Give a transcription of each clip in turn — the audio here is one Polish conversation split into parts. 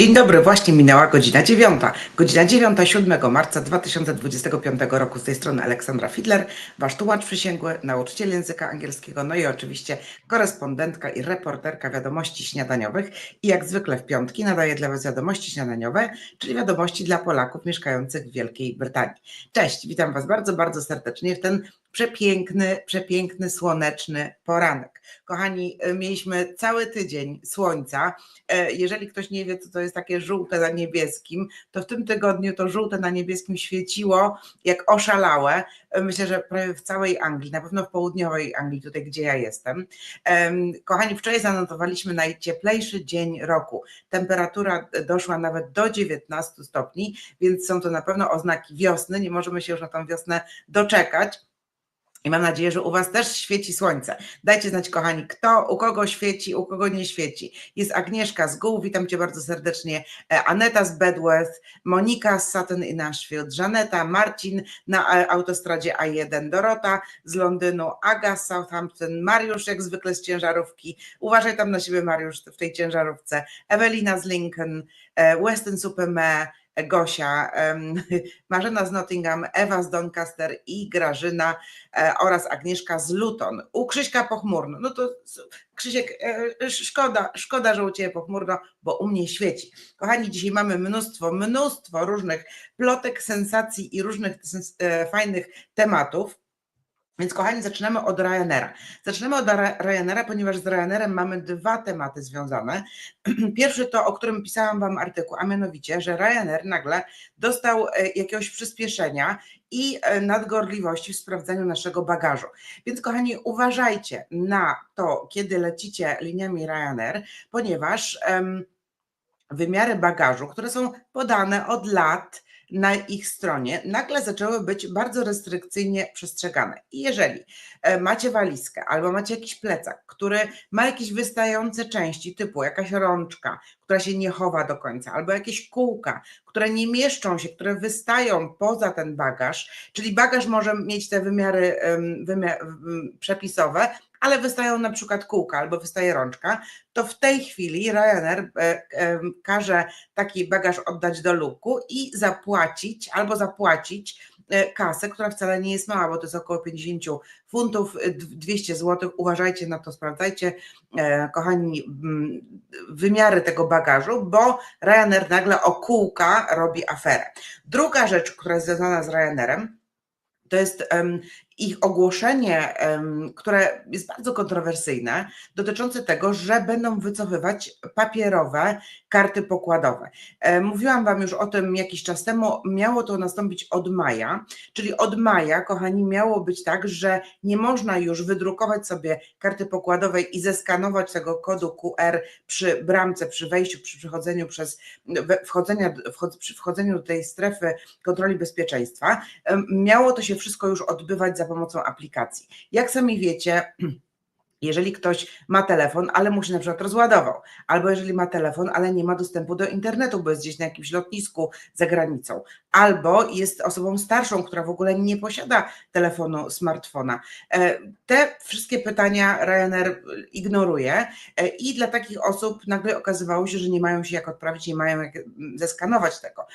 Dzień dobry, właśnie minęła godzina dziewiąta. Godzina dziewiąta, 7 marca 2025 roku. Z tej strony Aleksandra Fidler, wasz tłumacz przysięgły, nauczyciel języka angielskiego, no i oczywiście korespondentka i reporterka wiadomości śniadaniowych. I jak zwykle w piątki nadaję dla was wiadomości śniadaniowe, czyli wiadomości dla Polaków mieszkających w Wielkiej Brytanii. Cześć, witam was bardzo, bardzo serdecznie w ten przepiękny, przepiękny, słoneczny poranek. Kochani, mieliśmy cały tydzień słońca. E, Jeżeli ktoś nie wie, co to jest takie żółte na niebieskim, to w tym tygodniu to żółte na niebieskim świeciło jak oszalałe. E, Myślę, że prawie w całej Anglii, na pewno w południowej Anglii, tutaj gdzie ja jestem. Em, Kochani, wczoraj zanotowaliśmy najcieplejszy dzień roku. Temperatura doszła nawet do 19 stopni, więc są to na pewno oznaki wiosny. Nie możemy się już na tą wiosnę doczekać. I mam nadzieję, że u Was też świeci słońce. Dajcie znać, kochani, kto, u kogo świeci, u kogo nie świeci. Jest Agnieszka z Gół, witam Cię bardzo serdecznie. e, Aneta z Bedworth, Monika z Sutton i Nashville, Żaneta, Marcin na e, autostradzie A1, Dorota z Londynu, Aga z Southampton, Mariusz jak zwykle z ciężarówki. Uważaj tam na siebie, Mariusz, w tej ciężarówce. Ewelina z Lincoln, e, Weston Superme, Gosia, Marzena z Nottingham, Ewa z Doncaster i Grażyna e, oraz Agnieszka z Luton. U Krzyśka pochmurno. No to Krzysiek, e, szkoda, szkoda, że u Ciebie pochmurno, bo u mnie świeci. Kochani, dzisiaj mamy mnóstwo, mnóstwo różnych plotek, sensacji i różnych e, fajnych tematów. Więc kochani, zaczynamy od Ryanaira. Zaczynamy od Ra- Ryanaira, ponieważ z Ryanerem mamy dwa tematy związane. Pierwszy to, o którym pisałam Wam artykuł, a mianowicie, że Ryanair nagle dostał e, jakiegoś przyspieszenia i e, nadgorliwości w sprawdzaniu naszego bagażu. Więc kochani, uważajcie na to, kiedy lecicie liniami Ryanair, ponieważ em, wymiary bagażu, które są podane od lat na ich stronie, nagle zaczęły być bardzo restrykcyjnie przestrzegane. I jeżeli e, macie walizkę albo macie jakiś plecak, który ma jakieś wystające części, typu jakaś rączka, która się nie chowa do końca, albo jakieś kółka, które nie mieszczą się, które wystają poza ten bagaż, czyli bagaż może mieć te wymiary przepisowe, ale wystają na przykład kółka albo wystaje rączka, to w tej chwili Ryanair e, em, każe taki bagaż oddać do luku i zapłacić albo zapłacić e, kasę, która wcale nie jest mała, bo to jest około 50 funtów, e, d- 200 zł. Uważajcie na to, sprawdzajcie, e, kochani, wymiary tego bagażu, bo Ryanair nagle o kółka robi aferę. Druga rzecz, która jest związana z Ryanairem, to jest ich ogłoszenie, które jest bardzo kontrowersyjne, dotyczące tego, że będą wycofywać papierowe karty pokładowe. E, Mówiłam Wam już o tym jakiś czas temu, miało to nastąpić od maja, czyli od maja, kochani, miało być tak, że nie można już wydrukować sobie karty pokładowej i zeskanować tego kodu QR przy bramce, przy wejściu, przy przechodzeniu przez wchodzenia, wchod, przy wchodzeniu do tej strefy kontroli bezpieczeństwa. Miało to się wszystko już odbywać za pomocą aplikacji. Jak sami wiecie, jeżeli ktoś ma telefon, ale mu się na przykład rozładował, albo jeżeli ma telefon, ale nie ma dostępu do internetu, bo jest gdzieś na jakimś lotnisku za granicą, albo jest osobą starszą, która w ogóle nie posiada telefonu, smartfona. E, Te wszystkie pytania Ryanair ignoruje e, i dla takich osób nagle okazywało się, że nie mają się jak odprawić, nie mają jak mm, zeskanować tego.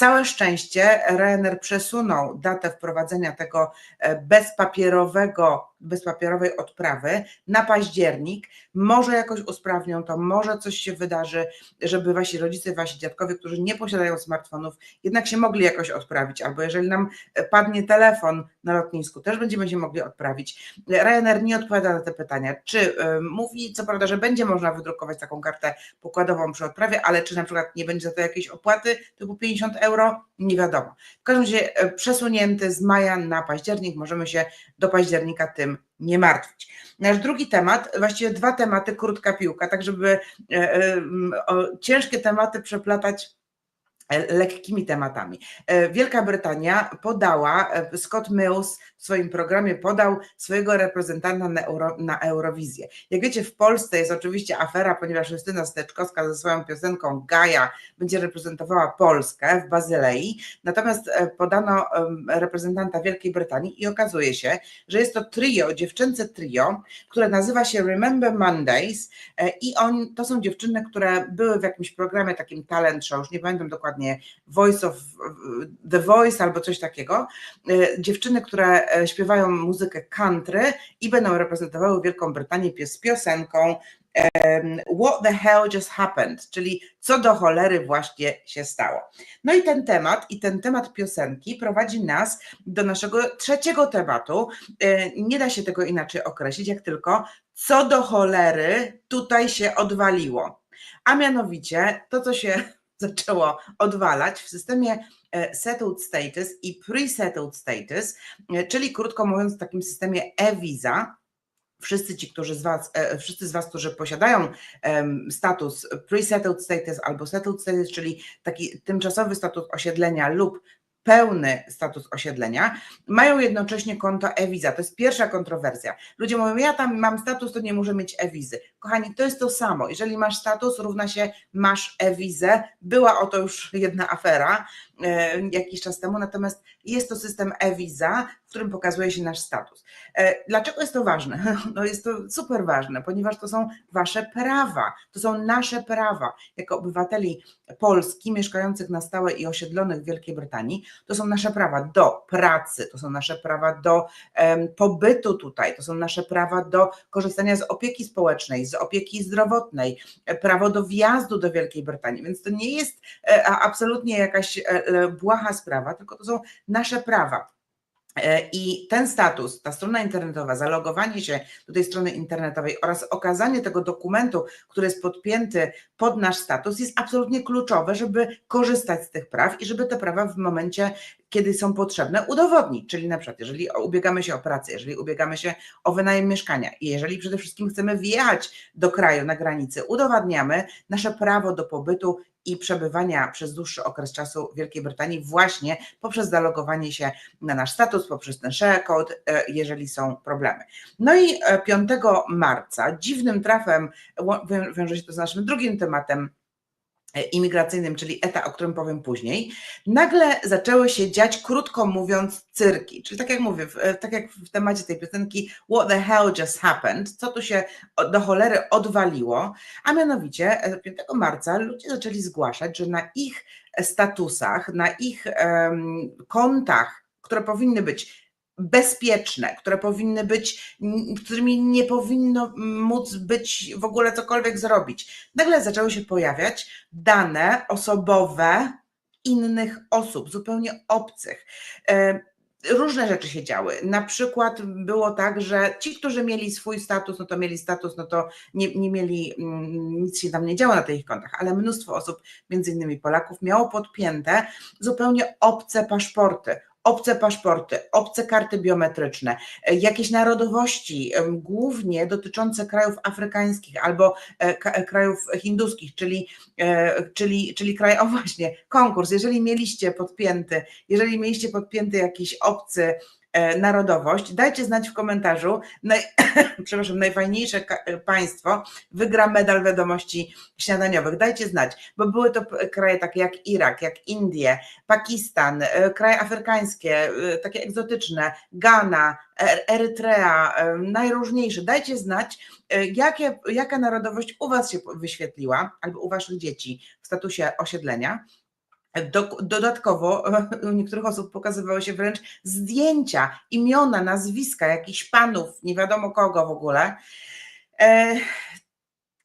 Całe szczęście Ryanair przesunął datę wprowadzenia tego e, bezpapierowego, bezpapierowej odprawy na październik. Może jakoś usprawnią to, może coś się wydarzy, żeby wasi rodzice, wasi dziadkowie, którzy nie posiadają smartfonów, jednak się mogli jakoś odprawić, albo jeżeli nam e, padnie telefon na lotnisku, też będziemy się mogli odprawić. Ryanair nie odpowiada na te pytania. Czy e, mówi, co prawda, że będzie można wydrukować taką kartę pokładową przy odprawie, ale czy na przykład nie będzie za to jakiejś opłaty typu 50 euro? Nie wiadomo. W każdym razie e, przesunięty z maja na październik, możemy się do października tym nie martwić. Nasz drugi temat, właściwie dwa tematy, krótka piłka, tak żeby e, e, ciężkie tematy przeplatać lekkimi tematami. E, Wielka Brytania podała, e, Scott Mills w swoim programie podał swojego reprezentanta na, Euro, na Eurowizję. Jak wiecie, w Polsce jest oczywiście afera, ponieważ Justyna Steczkowska ze swoją piosenką Gaja będzie reprezentowała Polskę w Bazylei, natomiast e, podano reprezentanta Wielkiej Brytanii i okazuje się, że jest to trio, dziewczęce trio, które nazywa się Remember Mondays e, i on, to są dziewczyny, które były w jakimś programie takim talent show, już nie pamiętam dokładnie, Voice of The Voice albo coś takiego. E, Dziewczyny, które e, śpiewają muzykę country i będą reprezentowały Wielką Brytanię z piosenką What the hell just happened, czyli co do cholery właśnie się stało. No i ten temat, i ten temat piosenki prowadzi nas do naszego trzeciego tematu. E, Nie da się tego inaczej określić, jak tylko co do cholery tutaj się odwaliło. A mianowicie to, co się zaczęło odwalać w systemie e, settled status i pre-settled status, e, czyli krótko mówiąc w takim systemie e-visa, wszyscy ci, którzy z was, e, wszyscy z was, którzy posiadają status pre-settled status albo settled status, czyli taki tymczasowy status osiedlenia lub pełny status osiedlenia, mają jednocześnie konto e-visa. To jest pierwsza kontrowersja. Ludzie mówią, ja tam mam status, to nie muszę mieć e-wizy. Kochani, to jest to samo. Jeżeli masz status, równa się masz e-wizę. Była o to już jedna afera jakiś czas temu, natomiast jest to system e-visa, w którym pokazuje się nasz status. E, Dlaczego jest to ważne? No jest to super ważne, ponieważ to są wasze prawa, to są nasze prawa jako obywateli Polski mieszkających na stałe i osiedlonych w Wielkiej Brytanii. To są nasze prawa do pracy, to są nasze prawa do em, pobytu tutaj, to są nasze prawa do korzystania z opieki społecznej, z opieki zdrowotnej, e, prawo do wjazdu do Wielkiej Brytanii. Więc to nie jest e, absolutnie jakaś e, e, błaha sprawa, tylko to są nasze prawa. E, I ten status, ta strona internetowa, zalogowanie się do tej strony internetowej oraz okazanie tego dokumentu, który jest podpięty pod nasz status, jest absolutnie kluczowe, żeby korzystać z tych praw i żeby te prawa w momencie, kiedy są potrzebne, udowodnić. Czyli na przykład, jeżeli ubiegamy się o pracę, jeżeli ubiegamy się o wynajem mieszkania i jeżeli przede wszystkim chcemy wjechać do kraju na granicy, udowadniamy nasze prawo do pobytu i przebywania przez dłuższy okres czasu w Wielkiej Brytanii właśnie poprzez zalogowanie się na nasz status, poprzez ten share code, e, jeżeli są problemy. No i e, 5 marca dziwnym trafem wiąże się to z naszym drugim tematem e, imigracyjnym, czyli ETA, o którym powiem później, nagle zaczęły się dziać, krótko mówiąc, cyrki. Czyli tak jak mówię, e, tak jak w temacie tej piosenki What the hell just happened, co tu się do cholery odwaliło, a mianowicie e, 5 marca ludzie zaczęli zgłaszać, że na ich statusach, na ich em, kontach, które powinny być bezpieczne, które powinny być, którymi nie powinno móc być w ogóle cokolwiek zrobić. Nagle zaczęły się pojawiać dane osobowe innych osób, zupełnie obcych. E, Różne rzeczy się działy. Na przykład było tak, że ci, którzy mieli swój status, no to mieli status, no to nie, nie mieli, mm, nic się tam nie działo na tych kontach, ale mnóstwo osób, między innymi Polaków, miało podpięte zupełnie obce paszporty. Obce paszporty, obce karty biometryczne, e, jakieś narodowości, głównie dotyczące krajów afrykańskich albo e, e, krajów hinduskich, czyli, czyli, czyli kraj, o właśnie, konkurs. Jeżeli mieliście podpięty, jeżeli mieliście podpięty jakiś obcy narodowość, dajcie znać w komentarzu, naj, przepraszam, najfajniejsze e, państwo wygra medal wiadomości śniadaniowych. Dajcie znać, bo były to kraje takie jak Irak, jak Indie, Pakistan, e, kraje afrykańskie, e, takie egzotyczne, Ghana, E- Erytrea, e, najróżniejsze. Dajcie znać, e, jakie, jaka narodowość u Was się wyświetliła, albo u Waszych dzieci w statusie osiedlenia. Do, dodatkowo u niektórych osób pokazywały się wręcz zdjęcia, imiona, nazwiska jakichś panów, nie wiadomo kogo w ogóle. E,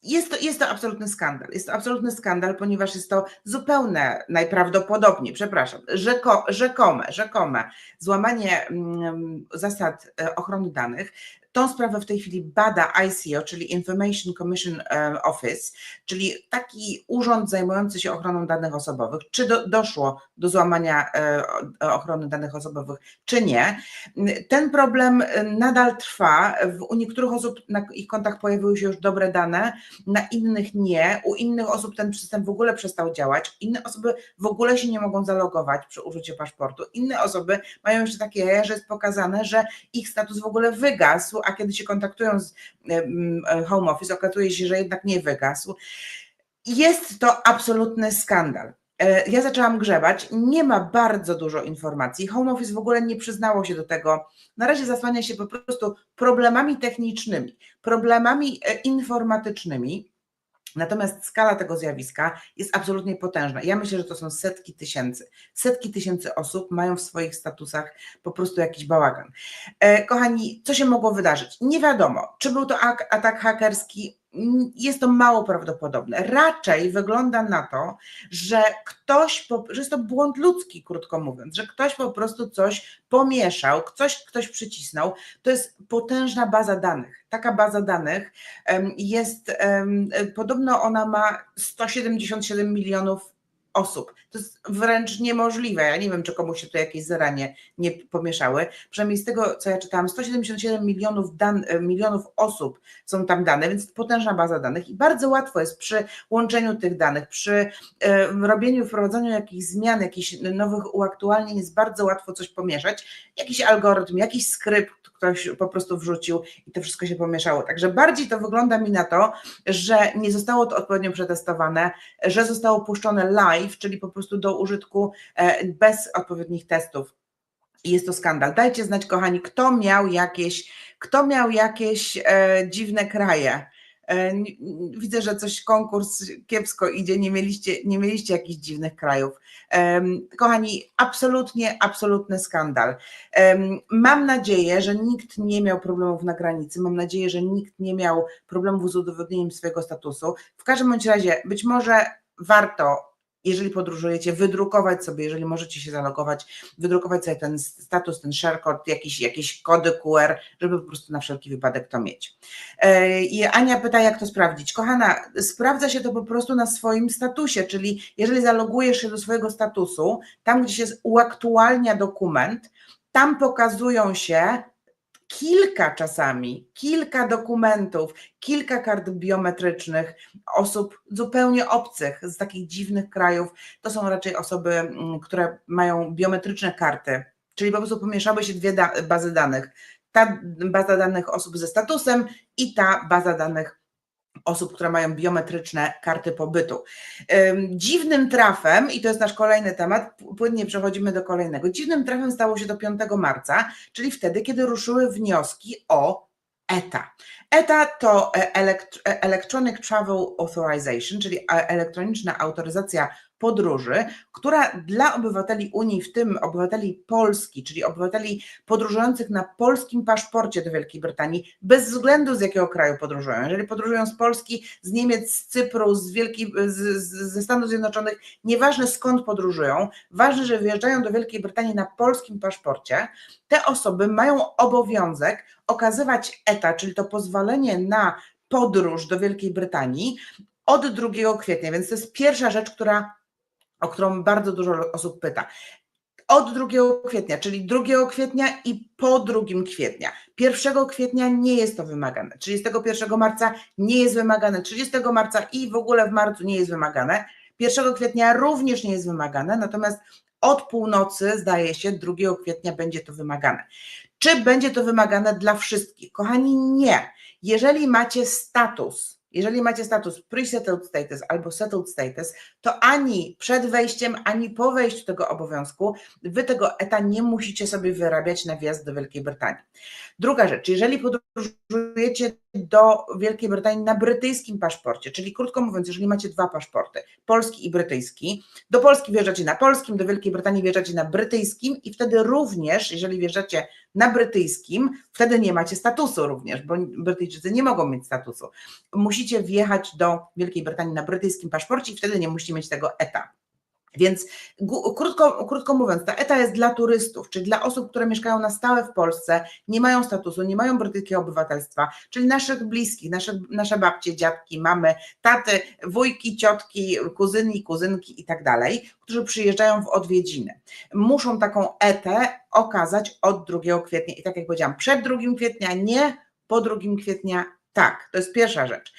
Jest to, jest to absolutny skandal. Jest to absolutny skandal, ponieważ jest to zupełne, najprawdopodobniej, przepraszam, rzeko, rzekome, rzekome złamanie mm, zasad e, ochrony danych. Tą sprawę w tej chwili bada ICO, czyli Information Commission e, Office, czyli taki urząd zajmujący się ochroną danych osobowych. Czy do, doszło do złamania e, ochrony danych osobowych, czy nie? Ten problem e, nadal trwa. U niektórych osób na ich kontach pojawiły się już dobre dane, na innych nie. U innych osób ten system w ogóle przestał działać. Inne osoby w ogóle się nie mogą zalogować przy użyciu paszportu. Inne osoby mają jeszcze takie że jest pokazane, że ich status w ogóle wygasł, a kiedy się kontaktują z Home Office, okazuje się, że jednak nie wygasł. Jest to absolutny skandal. E, ja zaczęłam grzebać, nie ma bardzo dużo informacji. Home Office w ogóle nie przyznało się do tego. Na razie zasłania się po prostu problemami technicznymi, problemami e, informatycznymi. Natomiast skala tego zjawiska jest absolutnie potężna. Ja myślę, że to są setki tysięcy. Setki tysięcy osób mają w swoich statusach po prostu jakiś bałagan. E, kochani, co się mogło wydarzyć? Nie wiadomo, czy był to atak hakerski, jest to mało prawdopodobne. Raczej wygląda na to, że ktoś, że jest to błąd ludzki, krótko mówiąc, że ktoś po prostu coś pomieszał, coś ktoś przycisnął. To jest potężna baza danych. Taka baza danych jest, podobno ona ma 177 milionów osób. To jest wręcz niemożliwe. Ja nie wiem, czy komuś się tu jakieś zaranie nie pomieszały. Przynajmniej z tego, co ja czytałam, 177 milionów, dan, milionów osób są tam dane, więc potężna baza danych i bardzo łatwo jest przy łączeniu tych danych, przy e, robieniu, wprowadzaniu jakichś zmian, jakichś nowych uaktualnień, jest bardzo łatwo coś pomieszać. Jakiś algorytm, jakiś skrypt, ktoś po prostu wrzucił i to wszystko się pomieszało. Także bardziej to wygląda mi na to, że nie zostało to odpowiednio przetestowane, że zostało puszczone live, czyli po prostu do użytku e, bez odpowiednich testów. I jest to skandal. Dajcie znać, kochani, kto miał jakieś, kto miał jakieś e, dziwne kraje widzę, że coś konkurs kiepsko idzie, nie mieliście, nie mieliście jakichś dziwnych krajów. Kochani, absolutnie, absolutny skandal. Mam nadzieję, że nikt nie miał problemów na granicy, mam nadzieję, że nikt nie miał problemów z udowodnieniem swojego statusu. W każdym bądź razie, być może warto jeżeli podróżujecie, wydrukować sobie, jeżeli możecie się zalogować, wydrukować sobie ten status, ten share code, jakieś, jakieś kody QR, żeby po prostu na wszelki wypadek to mieć. E, I Ania pyta, jak to sprawdzić. Kochana, sprawdza się to po prostu na swoim statusie, czyli jeżeli zalogujesz się do swojego statusu, tam gdzie się uaktualnia dokument, tam pokazują się kilka czasami, kilka dokumentów, kilka kart biometrycznych osób zupełnie obcych z takich dziwnych krajów. To są raczej osoby, mm, które mają biometryczne karty, czyli po prostu pomieszały się dwie da bazy danych. Ta baza danych osób ze statusem i ta baza danych osób, które mają biometryczne karty pobytu. Dziwnym trafem, i to jest nasz kolejny temat, płynnie przechodzimy do kolejnego. Dziwnym trafem stało się do 5 marca, czyli wtedy, kiedy ruszyły wnioski o ETA. ETA to e, e, Electronic Travel Authorization, czyli elektroniczna autoryzacja podróży, która dla obywateli Unii, w tym obywateli Polski, czyli obywateli podróżujących na polskim paszporcie do Wielkiej Brytanii, bez względu z jakiego kraju podróżują. Jeżeli podróżują z Polski, z Niemiec, z Cypru, z Wielkiej, z, ze Stanów Zjednoczonych, nieważne skąd podróżują, ważne, że wyjeżdżają do Wielkiej Brytanii na polskim paszporcie, te osoby mają obowiązek okazywać ETA, czyli to pozwolenie na podróż do Wielkiej Brytanii od 2 kwietnia, więc to jest pierwsza rzecz, która o którą bardzo dużo osób pyta. Od 2 kwietnia, czyli 2 kwietnia i po 2 kwietnia. 1 kwietnia nie jest to wymagane, 31 marca nie jest wymagane, 30 marca i w ogóle w marcu nie jest wymagane. 1 kwietnia również nie jest wymagane, natomiast od północy, zdaje się, 2 kwietnia będzie to wymagane. Czy będzie to wymagane dla wszystkich? Kochani, nie. Jeżeli macie status, jeżeli macie status pre-settled status albo settled status, to ani przed wejściem, ani po wejściu tego obowiązku wy tego ETA nie musicie sobie wyrabiać na wjazd do Wielkiej Brytanii. Druga rzecz, jeżeli podróżujecie do Wielkiej Brytanii na brytyjskim paszporcie, czyli krótko mówiąc, jeżeli macie dwa paszporty, polski i brytyjski, do Polski wjeżdżacie na polskim, do Wielkiej Brytanii wjeżdżacie na brytyjskim i wtedy również, jeżeli wjeżdżacie na brytyjskim, wtedy nie macie statusu również, bo Brytyjczycy nie mogą mieć statusu. Musicie wjechać do Wielkiej Brytanii na brytyjskim paszporcie i wtedy nie musicie mieć tego ETA. Więc krótko, krótko mówiąc, ta ETA jest dla turystów, czyli dla osób, które mieszkają na stałe w Polsce, nie mają statusu, nie mają brytyjskiego obywatelstwa, czyli naszych bliskich, nasze, nasze babcie, dziadki, mamy, taty, wujki, ciotki, kuzyni, kuzynki i tak dalej, którzy przyjeżdżają w odwiedziny. Muszą taką ETę okazać od 2 kwietnia. I tak jak powiedziałam, przed 2 kwietnia nie, po 2 kwietnia tak. To jest pierwsza rzecz.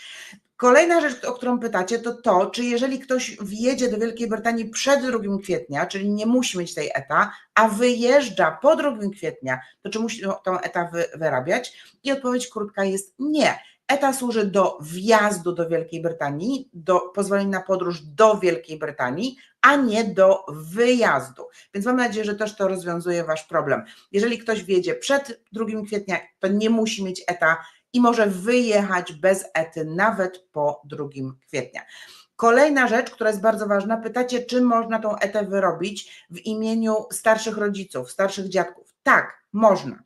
Kolejna rzecz, o którą pytacie, to to, czy jeżeli ktoś wjedzie do Wielkiej Brytanii przed 2 kwietnia, czyli nie musi mieć tej ETA, a wyjeżdża po 2 kwietnia, to czy musi tą ETA wy, wyrabiać? I odpowiedź krótka jest nie. ETA służy do wjazdu do Wielkiej Brytanii, do pozwolenia na podróż do Wielkiej Brytanii, a nie do wyjazdu. Więc mam nadzieję, że też to rozwiązuje Wasz problem. Jeżeli ktoś wjedzie przed 2 kwietnia, to nie musi mieć ETA i może wyjechać bez ety nawet po 2 kwietnia. Kolejna rzecz, która jest bardzo ważna, pytacie, czy można tą etę wyrobić w imieniu starszych rodziców, starszych dziadków. Tak, można.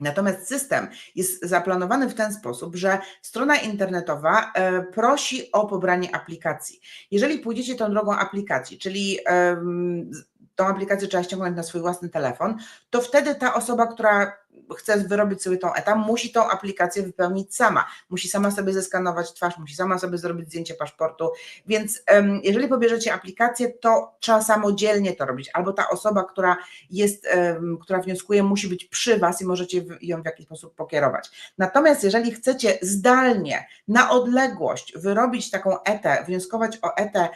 Natomiast system jest zaplanowany w ten sposób, że strona internetowa e, prosi o pobranie aplikacji. Jeżeli pójdziecie tą drogą aplikacji, czyli tą aplikację trzeba ściągnąć na swój własny telefon, to wtedy ta osoba, która chce wyrobić sobie tą etap, musi tą aplikację wypełnić sama. Musi sama sobie zeskanować twarz, musi sama sobie zrobić zdjęcie paszportu. Więc jeżeli pobierzecie aplikację, to trzeba samodzielnie to robić. Albo ta osoba, która jest, która wnioskuje, musi być przy Was i możecie ją w jakiś sposób pokierować. Natomiast jeżeli chcecie zdalnie, na odległość wyrobić taką etę, wnioskować o etę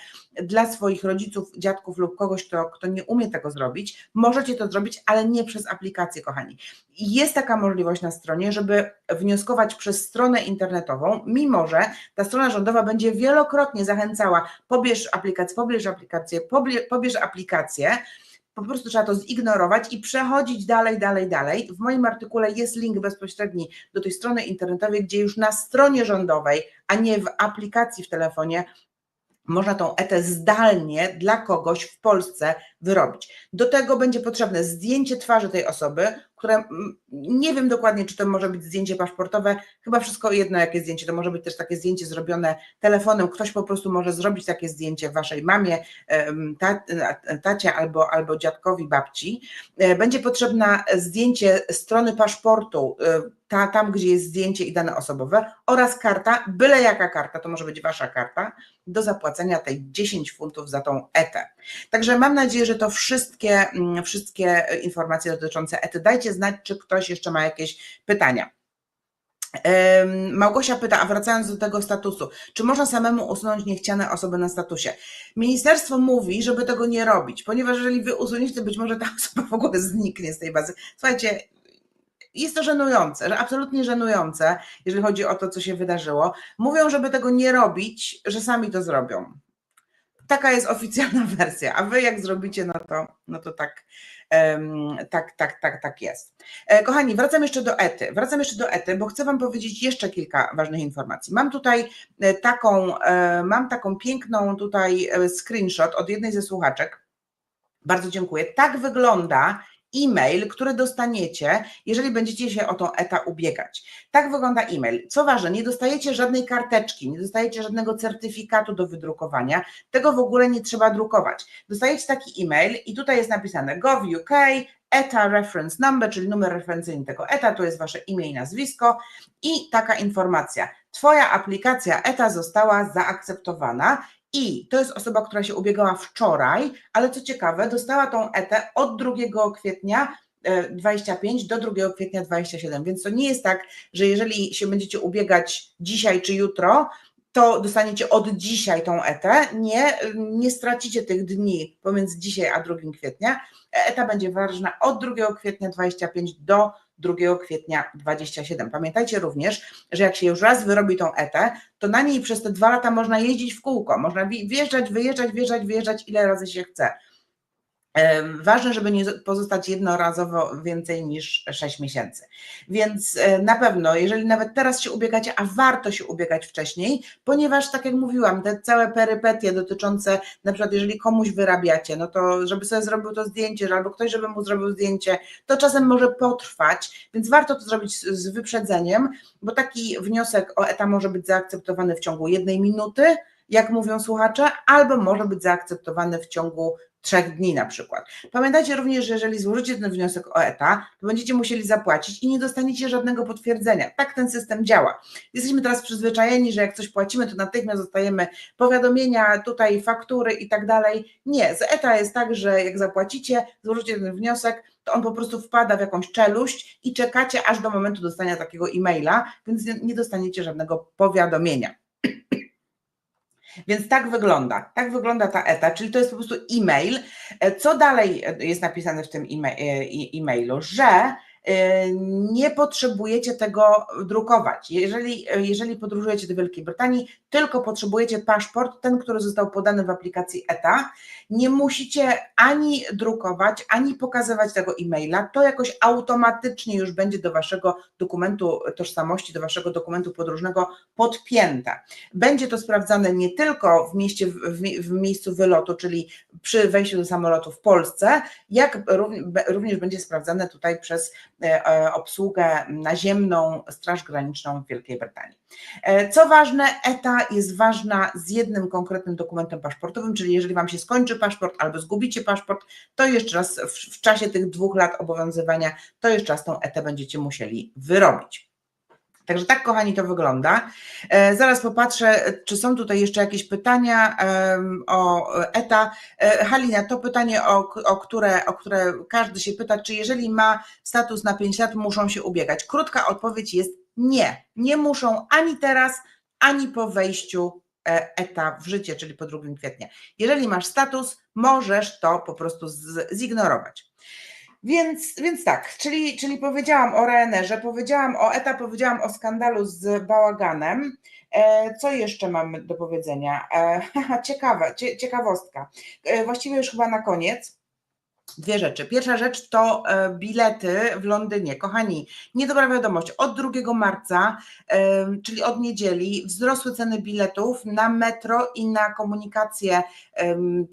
dla swoich rodziców, dziadków lub kogoś, kto, kto nie umie tego zrobić, możecie to zrobić, ale nie przez aplikację, kochani. Jest taka możliwość na stronie, żeby wnioskować przez stronę internetową, mimo że ta strona rządowa będzie wielokrotnie zachęcała, pobierz aplikację, pobierz aplikację, pobie- pobierz aplikację, po prostu trzeba to zignorować i przechodzić dalej, dalej, dalej. W moim artykule jest link bezpośredni do tej strony internetowej, gdzie już na stronie rządowej, a nie w aplikacji w telefonie, można tą etę zdalnie dla kogoś w Polsce wyrobić. Do tego będzie potrzebne zdjęcie twarzy tej osoby, które mm, nie wiem dokładnie, czy to może być zdjęcie paszportowe, chyba wszystko jedno jakie zdjęcie, to może być też takie zdjęcie zrobione telefonem, ktoś po prostu może zrobić takie zdjęcie waszej mamie, tacie albo, albo dziadkowi, babci. E, Będzie potrzebne zdjęcie strony paszportu, e, ta, tam gdzie jest zdjęcie i dane osobowe oraz karta, byle jaka karta, to może być wasza karta, do zapłacenia tej 10 funtów za tą etę. Także mam nadzieję, że to wszystkie, mm, wszystkie informacje dotyczące ety. Dajcie znać, czy ktoś jeszcze ma jakieś pytania. Małgosia pyta, a wracając do tego statusu, czy można samemu usunąć niechciane osoby na statusie? Ministerstwo mówi, żeby tego nie robić, ponieważ jeżeli wy usuniecie, być może ta osoba w ogóle zniknie z tej bazy. Słuchajcie, jest to żenujące, że absolutnie żenujące, jeżeli chodzi o to, co się wydarzyło. Mówią, żeby tego nie robić, że sami to zrobią. Taka jest oficjalna wersja, a wy jak zrobicie, no to, no to tak, tak, tak, tak, tak jest. E, Kochani, wracam jeszcze do ety. Wracam jeszcze do ety, bo chcę Wam powiedzieć jeszcze kilka ważnych informacji. Mam tutaj e, taką, e, mam taką piękną tutaj screenshot od jednej ze słuchaczek. Bardzo dziękuję. Tak wygląda e-mail, który dostaniecie, jeżeli będziecie się o tą ETA ubiegać. Tak wygląda e-mail. Co ważne, nie dostajecie żadnej karteczki, nie dostajecie żadnego certyfikatu do wydrukowania, tego w ogóle nie trzeba drukować. Dostajecie taki e-mail i tutaj jest napisane gov.uk, ETA reference number, czyli numer referencyjny tego ETA, to jest wasze imię i nazwisko i taka informacja. Twoja aplikacja ETA została zaakceptowana i to jest osoba, która się ubiegała wczoraj, ale co ciekawe, dostała tą etę od 2 kwietnia e, 25 do 2 kwietnia 27. Więc to nie jest tak, że jeżeli się będziecie ubiegać dzisiaj czy jutro, to dostaniecie od dzisiaj tą etę. Nie, nie stracicie tych dni pomiędzy dzisiaj a 2 kwietnia. Eta będzie ważna od 2 kwietnia 25 do 2 kwietnia 27. Pamiętajcie również, że jak się już raz wyrobi tą etę, to na niej przez te dwa lata można jeździć w kółko. Można wjeżdżać, wyjeżdżać, wjeżdżać, wyjeżdżać ile razy się chce. Ważne, żeby nie pozostać jednorazowo więcej niż 6 miesięcy. Więc e, na pewno, jeżeli nawet teraz się ubiegacie, a warto się ubiegać wcześniej, ponieważ tak jak mówiłam, te całe perypetie dotyczące, na przykład jeżeli komuś wyrabiacie, no to żeby sobie zrobił to zdjęcie, albo ktoś, żeby mu zrobił zdjęcie, to czasem może potrwać, więc warto to zrobić z wyprzedzeniem, bo taki wniosek o ETA może być zaakceptowany w ciągu jednej minuty, jak mówią słuchacze, albo może być zaakceptowany w ciągu trzech dni na przykład. Pamiętajcie również, że jeżeli złożycie ten wniosek o ETA, to będziecie musieli zapłacić i nie dostaniecie żadnego potwierdzenia. Tak ten system działa. Jesteśmy teraz przyzwyczajeni, że jak coś płacimy, to natychmiast dostajemy powiadomienia, tutaj faktury i tak dalej. Nie, z ETA jest tak, że jak zapłacicie, złożycie ten wniosek, to on po prostu wpada w jakąś czeluść i czekacie aż do momentu dostania takiego e-maila, więc nie dostaniecie żadnego powiadomienia. Więc tak wygląda, tak wygląda ta ETA, czyli to jest po prostu e-mail. Co dalej jest napisane w tym e-mailu? Że nie potrzebujecie tego drukować. Jeżeli, jeżeli podróżujecie do Wielkiej Brytanii, tylko potrzebujecie paszport, ten, który został podany w aplikacji ETA. Nie musicie ani drukować, ani pokazywać tego e-maila. To jakoś automatycznie już będzie do waszego dokumentu tożsamości, do waszego dokumentu podróżnego podpięte. Będzie to sprawdzane nie tylko w, mieście, w, w miejscu wylotu, czyli przy wejściu do samolotu w Polsce, jak również będzie sprawdzane tutaj przez E, e, obsługę naziemną Straż Graniczną Wielkiej Brytanii. E, co ważne, ETA jest ważna z jednym konkretnym dokumentem paszportowym, czyli jeżeli Wam się skończy paszport albo zgubicie paszport, to jeszcze raz w, w czasie tych dwóch lat obowiązywania, to jeszcze raz tą ETę będziecie musieli wyrobić. Także tak, kochani, to wygląda. E, zaraz popatrzę, czy są tutaj jeszcze jakieś pytania o ETA. E, Halina, to pytanie, o, o, które, o które każdy się pyta, czy jeżeli ma status na 5 lat, muszą się ubiegać? Krótka odpowiedź jest nie. Nie muszą ani teraz, ani po wejściu e, ETA w życie, czyli po 2 kwietnia. Jeżeli masz status, możesz to po prostu zignorować. Więc, więc tak, czyli, czyli powiedziałam o Ryanairze, powiedziałam o ETA, powiedziałam o skandalu z bałaganem. E, co jeszcze mam do powiedzenia? E, ciekawe, ciekawostka. Właściwie już chyba na koniec. Dwie rzeczy. Pierwsza rzecz to bilety w Londynie. Kochani, niedobra wiadomość. Od 2 marca, czyli od niedzieli, wzrosły ceny biletów na metro i na komunikację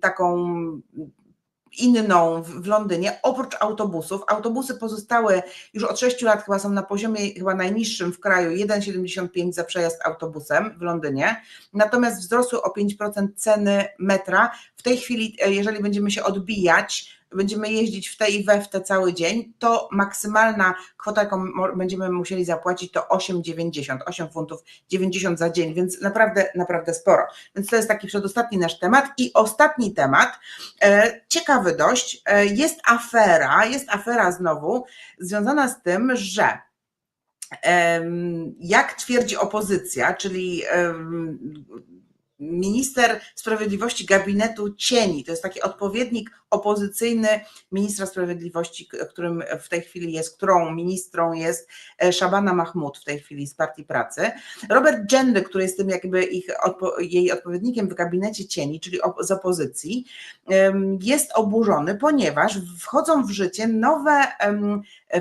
taką inną w Londynie, oprócz autobusów. Autobusy pozostałe już od 6 lat chyba są na poziomie chyba najniższym w kraju, 1,75 za przejazd autobusem w Londynie, natomiast wzrosły o 5% ceny metra. W tej chwili, e, jeżeli będziemy się odbijać, będziemy jeździć w te i we w te cały dzień, to maksymalna kwota, jaką będziemy musieli zapłacić, to 8,90, 8 funtów 90 za dzień, więc naprawdę, naprawdę sporo. Więc to jest taki przedostatni nasz temat. I ostatni temat, e, ciekawy dość, e, jest afera, jest afera znowu związana z tym, że jak twierdzi opozycja, czyli minister sprawiedliwości gabinetu cieni. To jest taki odpowiednik opozycyjny ministra sprawiedliwości, którym w tej chwili jest, którą ministrą jest e, Szabana Mahmud w tej chwili z Partii Pracy. Robert Dżendy, który jest tym jakby ich, jej odpowiednikiem w gabinecie cieni, czyli z opozycji, jest oburzony, ponieważ wchodzą w życie nowe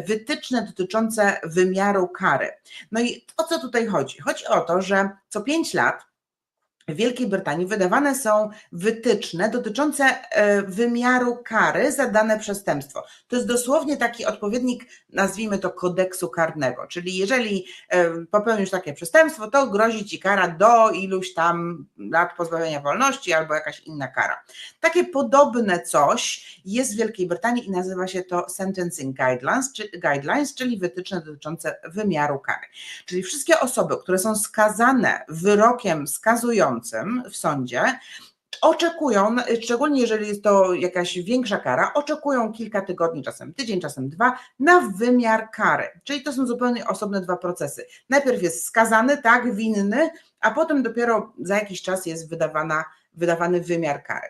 wytyczne dotyczące wymiaru kary. No i o co tutaj chodzi? Chodzi o to, że co pięć lat w Wielkiej Brytanii wydawane są wytyczne dotyczące e, wymiaru kary za dane przestępstwo. To jest dosłownie taki odpowiednik, nazwijmy to kodeksu karnego, czyli jeżeli e, popełnisz takie przestępstwo, to grozi ci kara do iluś tam lat pozbawienia wolności albo jakaś inna kara. Takie podobne coś jest w Wielkiej Brytanii i nazywa się to Sentencing Guidelines, guidelines czyli wytyczne dotyczące wymiaru kary. Czyli wszystkie osoby, które są skazane wyrokiem skazującym, w sądzie, oczekują, szczególnie jeżeli jest to jakaś większa kara, oczekują kilka tygodni, czasem tydzień, czasem dwa, na wymiar kary. Czyli to są zupełnie osobne dwa procesy. Najpierw jest skazany, tak, winny, a potem dopiero za jakiś czas jest wydawana, wydawany wymiar kary.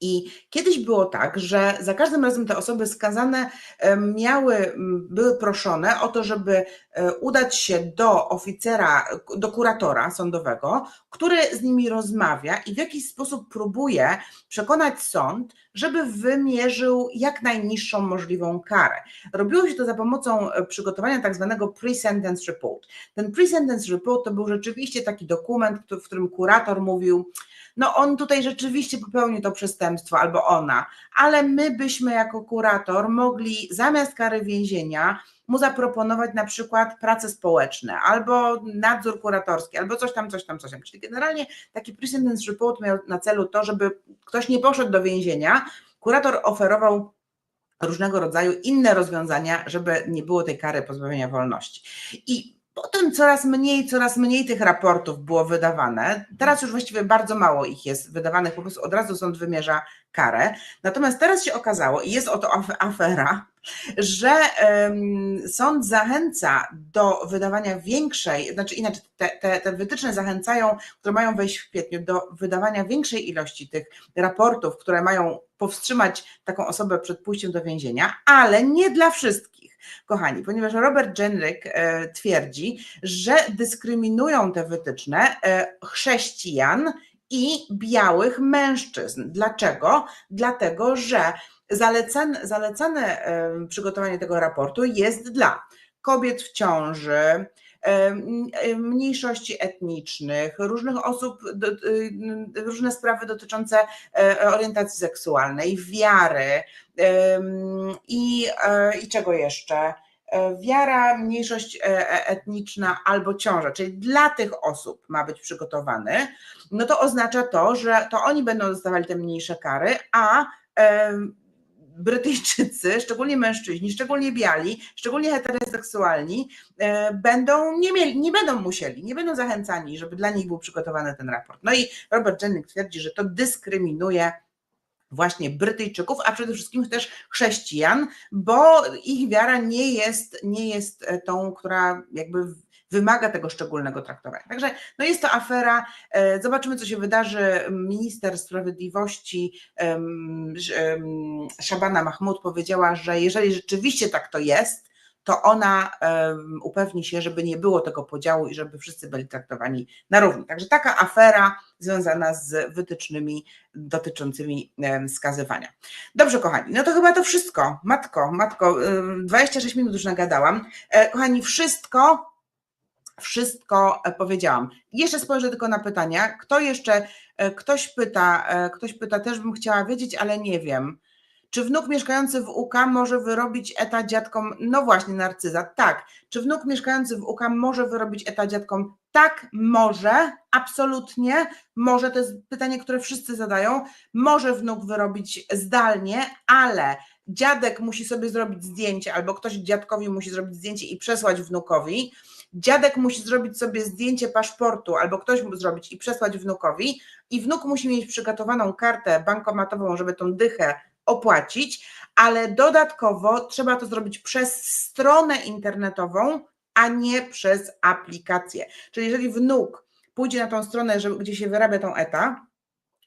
I kiedyś było tak, że za każdym razem te osoby skazane miały, były proszone o to, żeby e, udać się do oficera, do kuratora sądowego, który z nimi rozmawia i w jakiś sposób próbuje przekonać sąd, żeby wymierzył jak najniższą możliwą karę. Robiło się to za pomocą e, przygotowania tak zwanego pre-sentence report. Ten pre-sentence report to był rzeczywiście taki dokument, w którym kurator mówił, no on tutaj rzeczywiście popełnił to przestępstwo albo ona, ale my byśmy jako kurator mogli zamiast kary więzienia mu zaproponować na przykład prace społeczne, albo nadzór kuratorski, albo coś tam, coś tam, coś tam. Czyli generalnie taki precedence report miał na celu to, żeby ktoś nie poszedł do więzienia, kurator oferował różnego rodzaju inne rozwiązania, żeby nie było tej kary pozbawienia wolności. I Potem coraz mniej, coraz mniej tych raportów było wydawane. Teraz już właściwie bardzo mało ich jest wydawanych, po prostu od razu sąd wymierza karę. Natomiast teraz się okazało, i jest oto af- afera, że sąd zachęca do wydawania większej, znaczy inaczej, te, te, te wytyczne zachęcają, które mają wejść w kwietniu, do wydawania większej ilości tych raportów, które mają powstrzymać taką osobę przed pójściem do więzienia, ale nie dla wszystkich. Kochani, ponieważ Robert Jenrick e, twierdzi, że dyskryminują te wytyczne e, chrześcijan i białych mężczyzn. Dlaczego? Dlatego, że zalecane, zalecane przygotowanie tego raportu jest dla kobiet w ciąży, mniejszości etnicznych, różnych osób, do, y, różne sprawy dotyczące e, orientacji seksualnej, wiary i, e, i czego jeszcze? E, Wiara, mniejszość etniczna albo ciąża, czyli dla tych osób ma być przygotowany, no to oznacza to, że to oni będą dostawali te mniejsze kary, a Brytyjczycy, szczególnie mężczyźni, szczególnie biali, szczególnie heteroseksualni, e, będą nie, mieli, nie będą musieli, nie będą zachęcani, żeby dla nich był przygotowany ten raport. No i Robert Jennings twierdzi, że to dyskryminuje właśnie Brytyjczyków, a przede wszystkim też chrześcijan, bo ich wiara nie jest, nie jest tą, która jakby wymaga tego szczególnego traktowania. Także no jest to afera. E, Zobaczymy, co się wydarzy. Minister Sprawiedliwości Szabana Mahmud powiedziała, że jeżeli rzeczywiście tak to jest, to ona upewni się, żeby nie było tego podziału i żeby wszyscy byli traktowani na równi. Także taka afera związana z wytycznymi dotyczącymi skazywania. Dobrze, kochani, no to chyba to wszystko. Matko, matko, ym, 26 minut już nagadałam. E, Kochani, wszystko, wszystko e, powiedziałam. Jeszcze spojrzę tylko na pytania. Kto jeszcze, e, ktoś pyta, e, ktoś pyta, też bym chciała wiedzieć, ale nie wiem. Czy wnuk mieszkający w UK może wyrobić etat dziadkom? No właśnie, narcyza. Tak. Czy wnuk mieszkający w UK może wyrobić etat dziadkom? Tak, może, absolutnie. Może to jest pytanie, które wszyscy zadają. Może wnuk wyrobić zdalnie, ale dziadek musi sobie zrobić zdjęcie, albo ktoś dziadkowi musi zrobić zdjęcie i przesłać wnukowi. Dziadek musi zrobić sobie zdjęcie paszportu, albo ktoś mu zrobić i przesłać wnukowi, i wnuk musi mieć przygotowaną kartę bankomatową, żeby tą dychę opłacić, ale dodatkowo trzeba to zrobić przez stronę internetową, a nie przez aplikację. Czyli jeżeli wnuk pójdzie na tą stronę, gdzie się wyrabia tą ETA,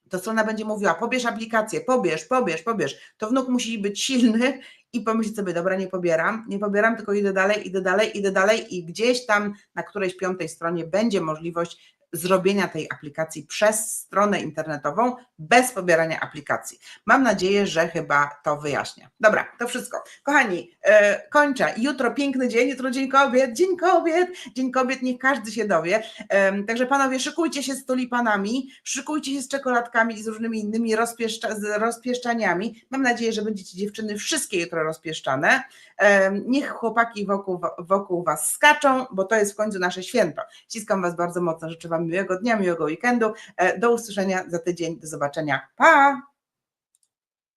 to strona będzie mówiła, pobierz aplikację, pobierz, pobierz, pobierz. To wnuk musi być silny i pomyśleć sobie, dobra, nie pobieram, nie pobieram, tylko idę dalej, idę dalej, idę dalej i gdzieś tam na którejś piątej stronie będzie możliwość zrobienia tej aplikacji przez stronę internetową bez pobierania aplikacji. Mam nadzieję, że chyba to wyjaśnia. Dobra, to wszystko. Kochani, e, kończę. Jutro piękny dzień, jutro Dzień Kobiet, Dzień Kobiet, Dzień Kobiet, niech każdy się dowie. Także panowie, szykujcie się z tulipanami, szykujcie się z czekoladkami i z różnymi innymi rozpieszcza, z rozpieszczaniami. Mam nadzieję, że będziecie dziewczyny wszystkie jutro rozpieszczane. Niech chłopaki wokół, wokół was skaczą, bo to jest w końcu nasze święto. Ściskam was bardzo mocno, życzę wam miłego dnia, miłego weekendu. E, Do usłyszenia za tydzień, do zobaczenia. Pa!